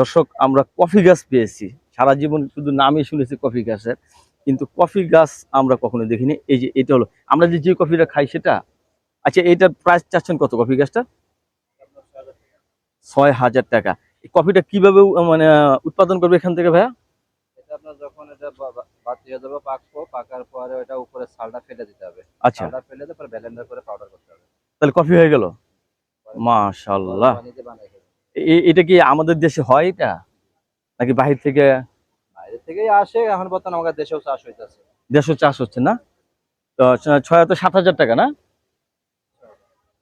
দর্শক আমরা কফি গাছ পেয়েছি। সারা জীবন শুধু নামই শুনেছি কফি গাছের কিন্তু কফি গাছ আমরা কখনো দেখিনি। এই যে এটা হলো আমরা যে যে কফিটা খাই সেটা? আচ্ছা এটার প্রাইস চাচ্ছেন কত কফি গাছটা ছয় হাজার টাকা। এই কফিটা কীভাবে মানে উৎপাদন করবে এখান থেকে ভাইয়া? এটা আপনার যখন এটা বা- বা- বাতি হয়ে যাবে পাকবো পাকার পরে ওটা উপরে ছালটা ফেলে দিতে হবে। আচ্ছা। ছালটা ফেলে দিয়ে পরে ব্লেন্ডার করে পাউডার করতে হবে। তাহলে কফি হয়ে গেল? পরে এটা কি আমাদের দেশে হয় এটা? নাকি বাহির থেকে? বাইরে থেকেই আসে এখন বর্তমানে আমাদের দেশেও চাষ হইতেছে। দেশে চাষ হচ্ছে না? তো ছয় হাজার সাত হাজার টাকা না?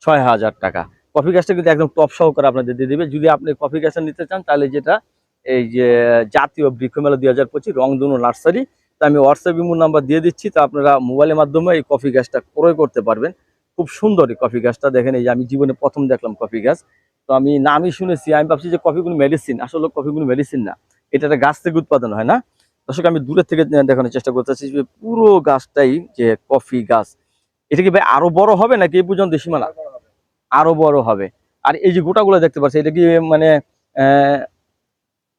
ছয় হাজার টাকা। কফি গাছটা কিন্তু একদম টপ সহকারে আপনাদের দিয়ে দিবে। যদি আপনি কফি গাছটা নিতে চান তাহলে যেটা এই যে জাতীয় বৃক্ষ মেলা দুই হাজার পঁচিশ রংধনু নার্সারি তা আমি হোয়াটসঅ্যাপ ইমো নাম্বার দিয়ে দিচ্ছি তা আপনারা মোবাইলের মাধ্যমে এই কফি গাছটা ক্রয় করতে পারবেন। খুব সুন্দর এই কফি গাছটা। দেখেন এই যে আমি জীবনে প্রথম দেখলাম কফি গাছ। তো আমি নামই শুনেছি, আমি ভাবছি যে কফিগুলো মেডিসিন আসলে কফিগুলো মেডিসিন না। এটা একটা গাছ থেকে উৎপাদন হয় না। দর্শক, আমি দূরের থেকে দেখানোর চেষ্টা করতেছি যে পুরো গাছটাই যে কফি গাছ, এটা কি ভাই আরও বড় হবে নাকি এই পর্যন্ত সীমানা? আরও বড় হবে। আর এই যে গোটাগুলো দেখতে পাচ্ছি, এটা কি মানে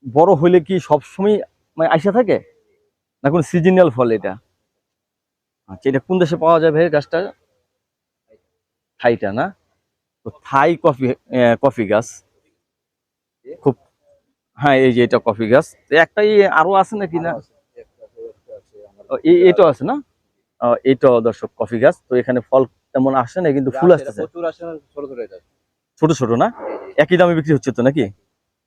বড় হইলে কি সবসময় মানে আইসা থাকে? না কোন সিজনাল ফল এটা? আচ্ছা এটা কোন দেশে পাওয়া যাবে গাছটা? থাইটা না? থাই কফি কফি গাছ। খুব হ্যাঁ এই যে এটা কফি গাছ। একটাই আরও আছে নাকি না? এটাও আছে না? এটাও দর্শক কফি গাছ। তো এখানে ফল তেমন আসে না কিন্তু ফুল আসতেছে। ছোট ছোট না? একই দামে বিক্রি হচ্ছে তো নাকি?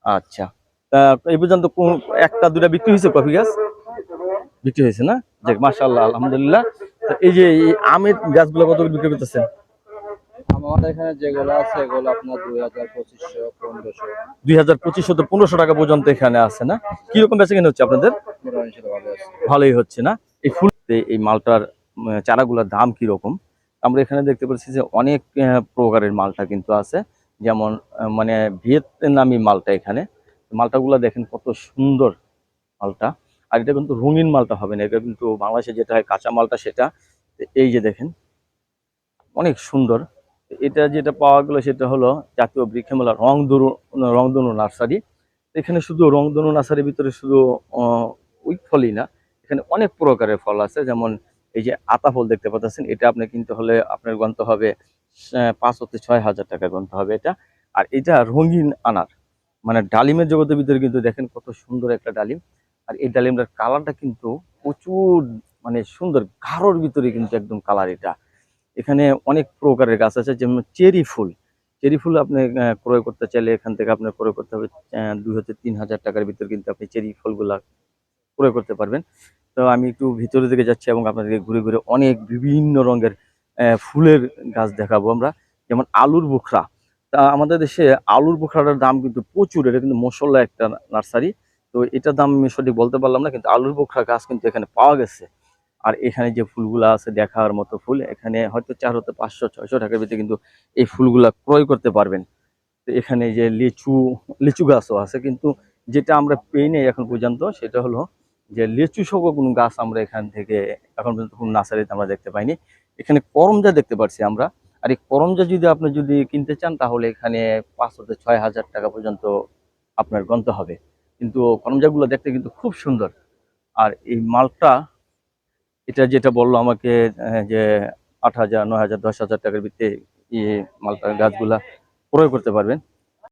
আচ্ছা। তা এই পর্যন্ত কোন একটা দুটা বিক্রি হয়েছে কফি গাছ? বিক্রি হয়েছে না? যাক মাশাআল্লাহ আলহামদুলিল্লাহ। এই যে আমের গাছগুলো কত বিক্রি করতেছেন? আমাদের এখানে যেগুলো আছে এগুলো আপনার দুই হাজার পঁচিশশো পনেরোশো। দুই হাজার পঁচিশশো তো পনেরোশো টাকা পর্যন্ত এখানে আছে না? কীরকম বেচে কিনে হচ্ছে আপনাদের? ভালোই হচ্ছে না? এই ফুল এই মালটার চারাগুলোর দাম কীরকম? আমরা এখানে দেখতে পাচ্ছি যে অনেক প্রকারের মালটা কিন্তু আছে। যেমন মানে ভিয়েতনামি মালটা এখানে। মালটাগুলো দেখেন কত সুন্দর মালটা। আর এটা কিন্তু রঙিন মালটা হবে না। এটা কিন্তু বাংলাদেশে যেটা হয় কাঁচা মালটা সেটা। এই যে দেখেন অনেক সুন্দর। এটা যেটা পাওয়া গেল সেটা হলো জাতীয় বৃক্ষমেলা রংধনু রংধনু নার্সারি। এখানে শুধু রংধনু নার্সারির ভিতরে শুধু ওই ফলই না, এখানে অনেক প্রকারের ফল আছে। যেমন এই যে আতা ফল দেখতে পাচ্ছেন, এটা আপনি কিনতে হলে আপনার গন্ত হবে পাঁচ হতে ছয় হাজার টাকা গন্ত হবে এটা। আর এটা রঙিন আনার মানে ডালিমের জগতের ভিতরে কিন্তু দেখেন কত সুন্দর একটা ডালিম। আর এই ডালিমটার কালারটা কিন্তু প্রচুর মানে সুন্দর, গাঢ়র ভিতরে কিন্তু একদম কালার এটা। এখানে অনেক প্রকারের গাছ আছে, যেমন চেরি ফুল। চেরি ফুল আপনি ক্রয় করতে চাইলে এখান থেকে আপনার ক্রয় করতে হবে দুই হতে তিন হাজার টাকার ভিতর কিন্তু আপনি চেরি ফলগুলা ক্রয় করতে পারবেন। তো আমি একটু ভিতরের দিকে যাচ্ছি এবং আপনাদেরকে ঘুরে ঘুরে অনেক বিভিন্ন রঙের ফুলের গাছ দেখাবো আমরা। যেমন আলুর বুখরা। তা আমাদের দেশে আলুর বুখরাটার দাম কিন্তু প্রচুর, এটা কিন্তু মশলা একটা নার্সারি। তো এটার দাম আমি সঠিক বলতে পারলাম না, কিন্তু আলুর বুখরা গাছ কিন্তু এখানে পাওয়া গেছে। আর এখানে যে ফুলগুলা আছে দেখার মতো ফুল, এখানে হয়তো চার হতে পাঁচশো, ছয়শো টাকার ভিতরে কিন্তু এই ফুলগুলা ক্রয় করতে পারবেন। তো এখানে যে লিচু লিচু গাছও আছে, কিন্তু যেটা আমরা পেয়ে নেই এখন পর্যন্ত সেটা হলো যে লিচু সহ কোনো গাছ আমরা এখান থেকে এখন পর্যন্ত কোনো নার্সারিতে আমরা দেখতে পাইনি। এখানে করমজা দেখতে পাচ্ছি আমরা। আর এই করমজা যদি আপনি যদি কিনতে চান, তাহলে এখানে পাঁচ হতে ছয় হাজার টাকা পর্যন্ত আপনার গন্ত হবে। কিন্তু করমজাগুলো দেখতে কিন্তু খুব সুন্দর। আর এই মালটা এটা যেটা বলল আমাকে যে আট হাজার, নয় হাজার, দশ হাজার টাকার ভিত্তিতে ইয়ে মালটা গাছগুলা ক্রয় করতে পারবেন।